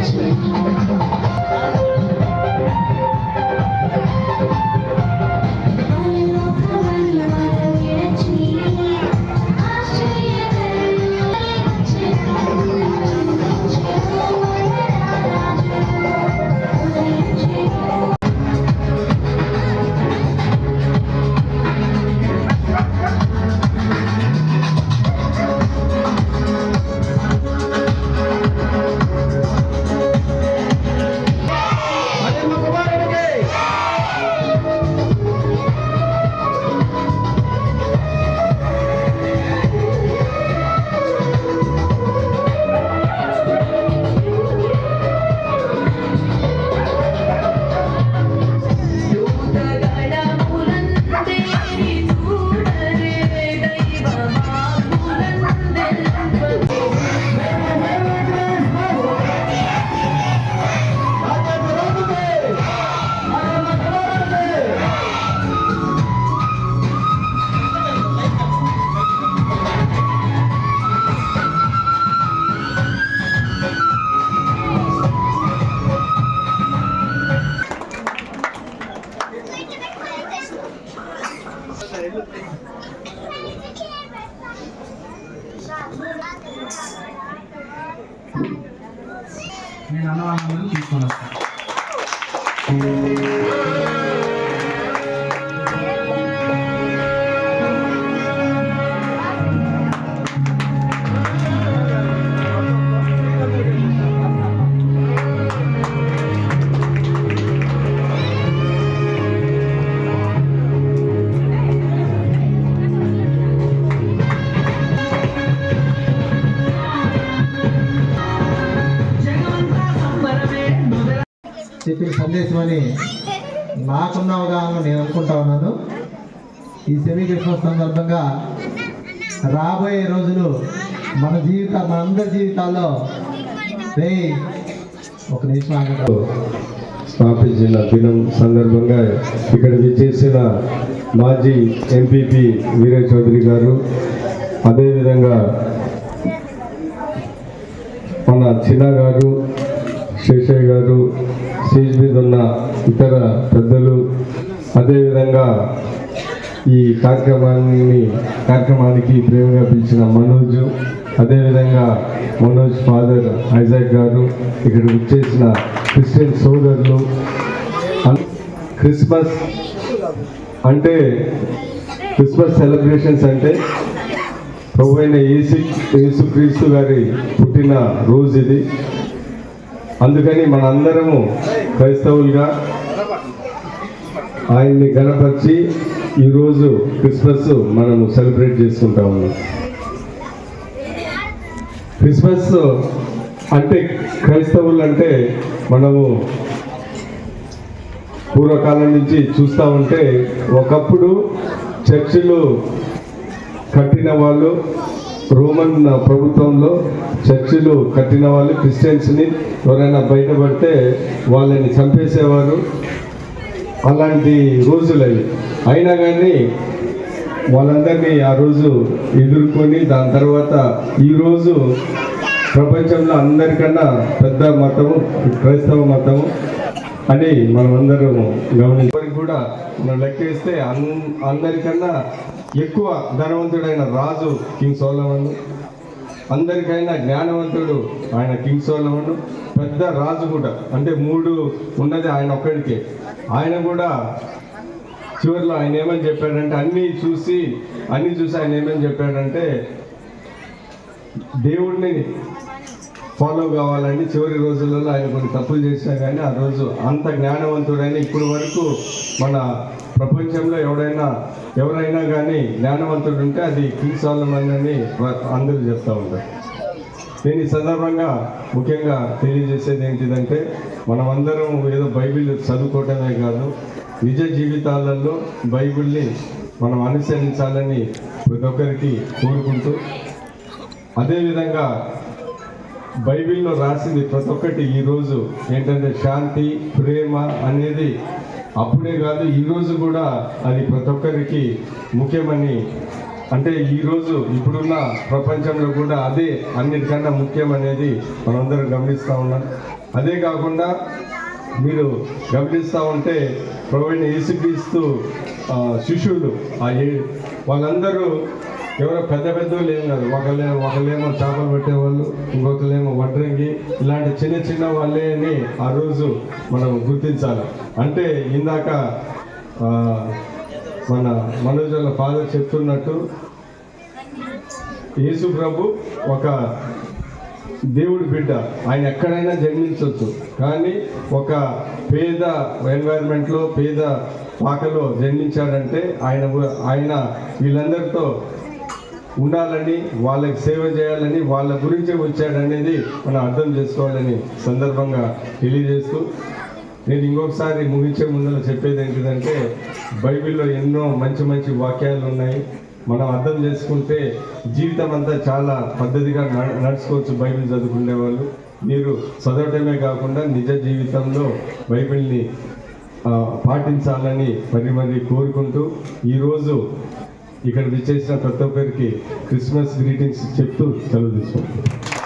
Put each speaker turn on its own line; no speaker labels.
Thank you.
నేను అన్న వాళ్ళందరూ తీసుకొని వస్తాను.
చెప్పిన సందేశం అని నాకున్న అవగాహన నేను అనుకుంటా ఉన్నాను. ఈ సెమీ క్రిస్మస్ సందర్భంగా రాబోయే రోజులు మన జీవిత మన అందరి జీవితాల్లో రే ఒక నిమిషం
స్థాపించిన దినం సందర్భంగా ఇక్కడ విచ్చేసిన మాజీ ఎంపీపీ వీరే చౌదరి గారు అదేవిధంగా మన చిన్న గారు శేషయ్య గారు స్టేజ్ మీద ఉన్న ఇతర పెద్దలు అదేవిధంగా ఈ కార్యక్రమాన్ని కార్యక్రమానికి ప్రేమగా పిలిచిన మనోజ్ అదేవిధంగా మనోజ్ ఫాదర్ ఐజాక్ గారు ఇక్కడ వచ్చేసిన క్రిస్టియన్ సోదరులు. క్రిస్మస్ అంటే క్రిస్మస్ సెలబ్రేషన్స్ అంటే ప్రభు అయిన ఏసు యేసుక్రీస్తు గారి పుట్టిన రోజు ఇది. అందుకని మనందరము క్రైస్తవులుగా ఆయన్ని గణపరిచి ఈరోజు క్రిస్మస్ మనము సెలబ్రేట్ చేసుకుంటా ఉన్నాం. క్రిస్మస్ అంటే క్రైస్తవులు అంటే మనము పూర్వకాలం నుంచి చూస్తూ ఉంటే ఒకప్పుడు చర్చిలు కట్టిన వాళ్ళు రోమన్ ప్రభుత్వంలో చర్చిలు కట్టిన వాళ్ళు క్రిస్టియన్స్ని ఎవరైనా బయటపడితే వాళ్ళని చంపేసేవారు. అలాంటి రోజులు అవి. అయినా కానీ వాళ్ళందరినీ ఆ రోజు ఎదుర్కొని దాని తర్వాత ఈరోజు ప్రపంచంలో అందరికన్నా పెద్ద మతము క్రైస్తవ మతము అని మనమందరం గమనించి. కూడా మనం లెక్కేస్తే అన్ అందరికన్నా ఎక్కువ ధనవంతుడైన రాజు కింగ్ సోలమన్. అందరికైనా జ్ఞానవంతుడు ఆయన కింగ్ సోలమన్. పెద్ద రాజు కూడా. అంటే మూడు ఉన్నది ఆయన ఒక్కడికే. ఆయన కూడా చివరిలో ఆయన ఏమని చెప్పాడంటే అన్నీ చూసి అన్నీ చూసి ఆయన ఏమని చెప్పాడంటే దేవుడిని ఫాలో కావాలని చివరి రోజులలో ఆయన కొన్ని తప్పులు చేసినా కానీ ఆ రోజు అంత జ్ఞానవంతుడైన ఇప్పటి వరకు మన ప్రపంచంలో ఎవడైనా ఎవరైనా కానీ జ్ఞానవంతుడు ఉంటే అది కింగ్ సాలమన్ అని అందరూ చెప్తా ఉంటారు. దీని సందర్భంగా ముఖ్యంగా తెలియజేసేది ఏంటిదంటే మనమందరం ఏదో బైబిల్ చదువుకోవటమే కాదు నిజ జీవితాలలో బైబిల్ని మనం అనుసరించాలని ప్రతి ఒక్కరికి కోరుకుంటూ అదేవిధంగా బైబిల్లో రాసింది ప్రతి ఒక్కటి ఈరోజు ఏంటంటే శాంతి ప్రేమ అనేది అప్పుడే కాదు ఈరోజు కూడా అది ప్రతి ఒక్కరికి ముఖ్యమని. అంటే ఈరోజు ఇప్పుడున్న ప్రపంచంలో కూడా అదే అన్నిటికన్నా ముఖ్యం అనేది మనందరం గమనిస్తూ ఉన్నాం. అదే కాకుండా మీరు గమనిస్తూ ఉంటే ప్రవీణ యేసుక్రీస్తు శిష్యులు ఆ ఏ- వాళ్ళందరూ ఎవరో పెద్ద పెద్దోళ్ళు ఏం కాదు. ఒకళ్ళేమో ఒకళ్ళేమో చేపలు పెట్టేవాళ్ళు ఇంకొకళ్ళేమో వడ్రంగి. ఇలాంటి చిన్న చిన్న వాళ్ళే అని ఆ రోజు మనం గుర్తించాలి. అంటే ఇందాక మన మనోజ్ వాళ్ళ ఫాదర్ చెప్తున్నట్టు యేసు ప్రభు ఒక దేవుడి బిడ్డ. ఆయన ఎక్కడైనా జన్మించవచ్చు కానీ ఒక పేద ఎన్వైర్న్మెంట్లో పేద పాకలో జన్మించాడంటే ఆయన ఆయన వీళ్ళందరితో ఉండాలని వాళ్ళకి సేవ చేయాలని వాళ్ళ గురించే వచ్చాడనేది మనం అర్థం చేసుకోవాలని సందర్భంగా తెలియజేస్తూ నేను ఇంకొకసారి ముగించే ముందర చెప్పేది ఏంటిదంటే బైబిల్లో ఎన్నో మంచి మంచి వాక్యాలు ఉన్నాయి. మనం అర్థం చేసుకుంటే జీవితం అంతా చాలా పద్ధతిగా నడుచుకోవచ్చు బైబిల్ చదువుకునే వాళ్ళు. మీరు చదవటమే కాకుండా నిజ జీవితంలో బైబిల్ని పాటించాలని మరి మరి కోరుకుంటూ ఈరోజు ఇక్కడ విచ్చేసిన ప్రతి ఒక్కరికి క్రిస్మస్ గ్రీటింగ్స్ చెప్తూ సెలవు తీసుకుంటాం